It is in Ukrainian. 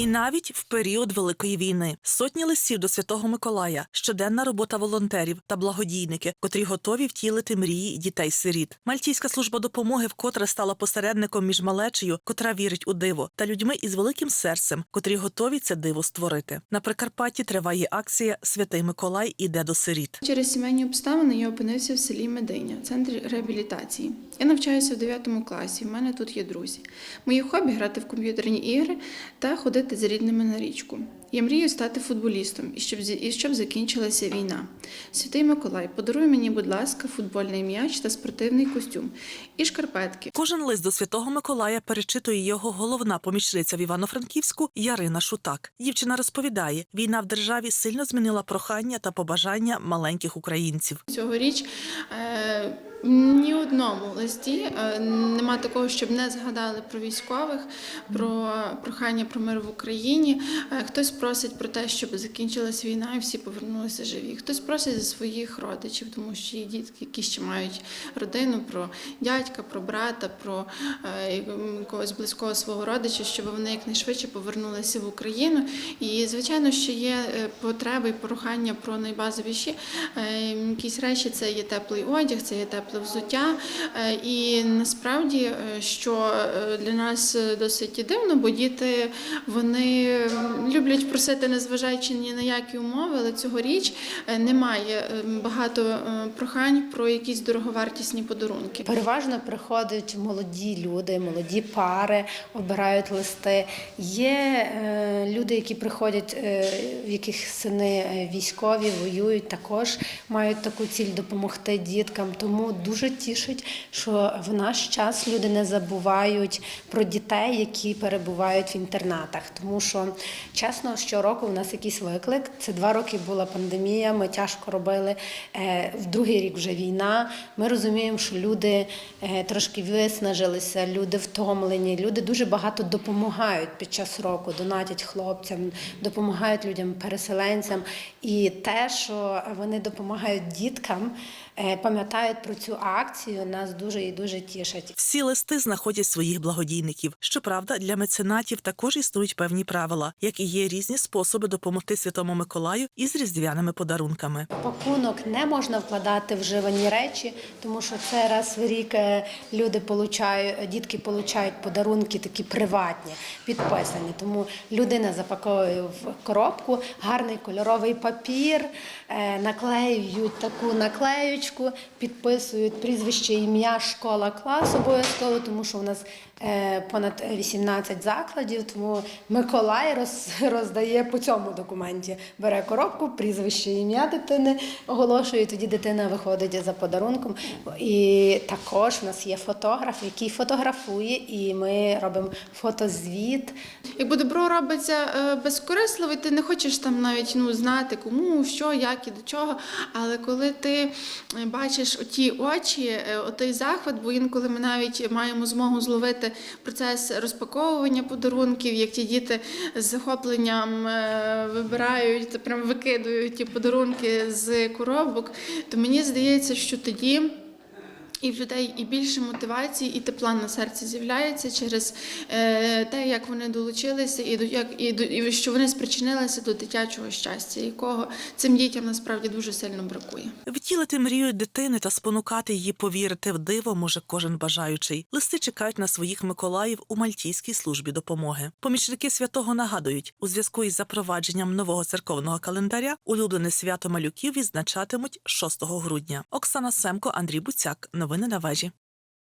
І навіть в період Великої війни сотні листів до Святого Миколая, щоденна робота волонтерів та благодійники, котрі готові втілити мрії дітей-сиріт. Мальтійська служба допомоги вкотре стала посередником між малечею, котра вірить у диво, та людьми із великим серцем, котрі готові це диво створити. На Прикарпатті триває акція Святий Миколай іде до сиріт. Через сімейні обставини я опинився в селі Мединя, в центрі реабілітації. Я навчаюся в 9 класі. в мене тут є друзі. Мої хобі грати в комп'ютерні ігри та ходити з рідними на річку. Я мрію стати футболістом і щоб і щоб закінчилася війна. Святий Миколай, подаруй мені, будь ласка, футбольний м'яч та спортивний костюм і шкарпетки. Кожен лист до Святого Миколая перечитує його головна помічниця в Івано-Франківську Ярина Шутак. Дівчина розповідає, війна в державі сильно змінила прохання та побажання маленьких українців. Цьогоріч е, ні одному листі е, нема такого, щоб не згадали про військових, про прохання про мир в Україні. Е, хтось просить про те, щоб закінчилась війна і всі повернулися живі. Хтось просить за своїх родичів, тому що є дітки, які ще мають родину, про дядька, про брата, про е, якогось близького свого родича, щоб вони якнайшвидше повернулися в Україну. І звичайно, що є е, потреби і прохання про найбазовіші е, якісь речі. Це є теплий одяг, це є тепле взуття. Е, І насправді, е, що е, для нас досить дивно, бо діти вони люблять просити, незважаючи ні на які умови, але цьогоріч немає багато прохань про якісь дороговартісні подарунки. Переважно приходять молоді люди, молоді пари, обирають листи. Є люди, які приходять, в яких сини військові, воюють, також мають таку ціль допомогти діткам. Тому дуже тішить, що в наш час люди не забувають про дітей, які перебувають в інтернатах. Тому що чесно, щороку у нас якийсь виклик. Це два роки була пандемія. Ми тяжко робили. Е, В другий рік вже війна. Ми розуміємо, що люди е, трошки виснажилися, люди втомлені, люди дуже багато допомагають під час року, донатять хлопцям, допомагають людям, переселенцям. І те, що вони допомагають діткам, е, пам'ятають про цю акцію, нас дуже і дуже тішить. Всі листи знаходять своїх благодійників. Щоправда, для меценатів також існують певні правила, як і є різні способи допомогти Святому Миколаю із різдвяними подарунками. Пакунок не можна вкладати вживані речі, тому що це раз в рік е, люди получають, дітки получають подарунки такі приватні, підписані. Тому людина запаковує в коробку гарний кольоровий папір, е, наклеюють таку наклеючку, підписують прізвище, ім'я, школа, клас обов'язково, тому що у нас е, понад 18 закладів, тому Миколай роз- роздає по цьому документі. Бере коробку, прізвище, ім'я дитини оголошує, тоді дитина виходить за подарунком. І також в нас є фотограф, який фотографує, і ми робимо фотозвіт. Якби добро робиться е, безкорисливо, ти не хочеш там навіть ну, знати кому, що, як і до чого. Але коли ти е, бачиш оті очі, той захват, бо інколи ми навіть маємо змогу зловити процес розпаковування подарунків, як ті діти з захопленням е, вибирають, прям викидують ті подарунки з коробок, то мені здається, що тоді. І в людей і більше мотивації, і тепла на серці з'являється через е, те, як вони долучилися, і до як і до і що вони спричинилися до дитячого щастя, якого цим дітям насправді дуже сильно бракує. Втілити мрію дитини та спонукати її повірити в диво може кожен бажаючий. Листи чекають на своїх Миколаїв у Мальтійській службі допомоги. Помічники святого нагадують, у зв'язку із запровадженням нового церковного календаря улюблене свято малюків відзначатимуть 6 грудня. Оксана Семко, Андрій Буцяк. Новини на вежі.